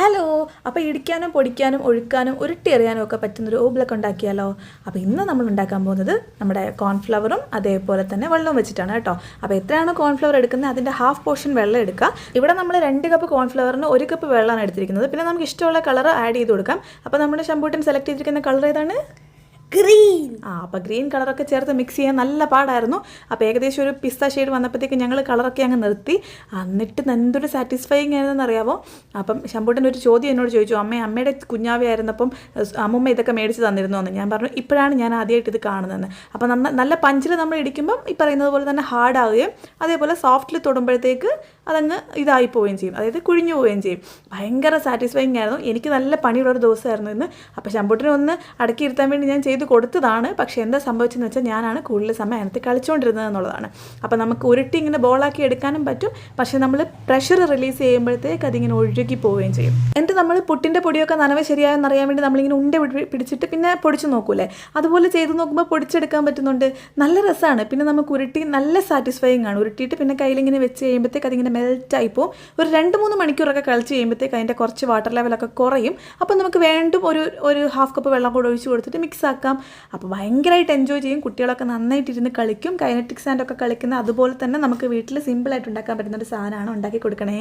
Hello അപ്പോൾ ഇടിക്കാനും പൊടിക്കാനും ഒഴുക്കാനും ഉരുട്ടിയെറിയാനും ഒക്കെ പറ്റുന്നൊരു ഓബ്ലൊക്കെ ഉണ്ടാക്കിയാലോ? അപ്പോൾ ഇന്ന് നമ്മൾ ഉണ്ടാക്കാൻ പോകുന്നത് നമ്മുടെ കോൺഫ്ലവറും അതേപോലെ തന്നെ വെള്ളവും വെച്ചിട്ടാണ് കേട്ടോ. അപ്പോൾ എത്രയാണ് കോൺഫ്ലവർ എടുക്കുന്നത്? അതിന്റെ ഹാഫ് പോർഷൻ വെള്ളം എടുക്കുക. ഇവിടെ നമ്മൾ രണ്ട് കപ്പ് കോൺഫ്ലവറിന് ഒരു കപ്പ് വെള്ളമാണ് എടുത്തിരിക്കുന്നത്. പിന്നെ നമുക്ക് ഇഷ്ടമുള്ള കളർ ആഡ് ചെയ്ത് കൊടുക്കാം. അപ്പോൾ നമ്മുടെ ശമ്പൂട്ടൻ സെലക്ട് ചെയ്തിരിക്കുന്ന കളർ ഏതാണ്? ഗ്രീൻ ആ അപ്പോൾ ഗ്രീൻ കളറൊക്കെ ചേർത്ത് മിക്സ് ചെയ്യാൻ നല്ല പാടായിരുന്നു. അപ്പോൾ ഏകദേശം ഒരു പിസ്ത ഷെയ്ഡ് വന്നപ്പോഴത്തേക്ക് ഞങ്ങൾ കളറൊക്കെ അങ്ങ് നിർത്തി. എന്നിട്ട് എന്തൊരു സാറ്റിസ്ഫൈങ് ആയിരുന്നെന്ന് അറിയാമോ അപ്പം ശമ്പൂട്ടൻ ഒരു ചോദ്യം എന്നോട് ചോദിച്ചു. അമ്മ അമ്മയുടെ കുഞ്ഞാവി ആയിരുന്നപ്പം സ് അമ്മുമ്മ ഇതൊക്കെ മേടിച്ച് തന്നിരുന്നു എന്ന് ഞാൻ പറഞ്ഞു ഇപ്പോഴാണ് ഞാൻ ആദ്യമായിട്ട് ഇത് കാണുന്നത് അപ്പോൾ നന്ന നല്ല പഞ്ചിൽ നമ്മൾ ഇടിക്കുമ്പം ഈ പറയുന്നത് പോലെ തന്നെ ഹാർഡ് ആവുകയും അതേപോലെ സോഫ്റ്റിൽ തൊടുമ്പോഴത്തേക്ക് അതങ്ങ് ഇതായി പോവുകയും ചെയ്യും. അതായത് കുഴിഞ്ഞു പോവുകയും ചെയ്യും. ഭയങ്കര സാറ്റിസ്ഫൈങ് ആയിരുന്നു. എനിക്ക് നല്ല പണിയുള്ള ഒരു ദിവസമായിരുന്നു ഇന്ന്. അപ്പോൾ ശമ്പൂട്ടിനെ ഒന്ന് അടക്കി ഇരുത്താൻ വേണ്ടി ഞാൻ ചെയ്ത് കൊടുത്തതാണ്. പക്ഷേ എന്താ സംഭവിച്ചതെന്ന് വെച്ചാൽ ഞാനാണ് കൂടുതൽ സമയം അതിനകത്ത് കളിച്ചുകൊണ്ടിരുന്നത് എന്നുള്ളതാണ്. അപ്പോൾ നമുക്ക് ഉരുട്ടി ഇങ്ങനെ ബോളാക്കി എടുക്കാനും പറ്റും. പക്ഷേ നമ്മൾ പ്രഷർ റിലീസ് ചെയ്യുമ്പോഴത്തേക്ക് അതിങ്ങനെ ഒഴുകി പോവുകയും ചെയ്യും. എന്നിട്ട് നമ്മൾ പുട്ടിന്റെ പൊടിയൊക്കെ നനവ് ശരിയായെന്ന് അറിയാൻ വേണ്ടി നമ്മളിങ്ങനെ ഉണ്ട പിടി- പിടിച്ചിട്ട് പിന്നെ പൊടിച്ച് നോക്കൂലേ അതുപോലെ ചെയ്ത് നോക്കുമ്പോൾ പൊടിച്ചെടുക്കാൻ പറ്റുന്നുണ്ട്. നല്ല രസമാണ്. പിന്നെ നമുക്ക് ഉരുട്ടി നല്ല സാറ്റിസ്ഫൈങ് ആണ്. ഉരുട്ടിയിട്ട് പിന്നെ കയ്യിലിങ്ങനെ വെച്ച് കഴിയുമ്പോഴത്തേക്ക് അതിങ്ങനെ മെൽറ്റായി പോകും ഒരു രണ്ട് മൂന്ന് മണിക്കൂറൊക്കെ കളിച്ച് കഴിയുമ്പോഴത്തേക്ക് അതിന്റെ കുറച്ച് വാട്ടർ ലെവലൊക്കെ കുറയും. അപ്പോൾ നമുക്ക് വീണ്ടും ഒരു ഒരു ഹാഫ് കപ്പ് വെള്ളം കൂടെ ഒഴിച്ച് കൊടുത്തിട്ട് മിക്സ് ആക്കാം. അപ്പോൾ ഭയങ്കരമായിട്ട് എൻജോയ് ചെയ്യും. കുട്ടികളൊക്കെ നന്നായിട്ട് ഇരുന്ന് കളിക്കും കൈനറ്റിക്സ് ആൻഡൊക്കെ കളിക്കുന്ന അതുപോലെ തന്നെ നമുക്ക് വീട്ടിൽ സിമ്പിളായിട്ട് ഉണ്ടാക്കാൻ പറ്റുന്ന ഒരു സാധനമാണ് ഉണ്ടാക്കി കൊടുക്കണേ.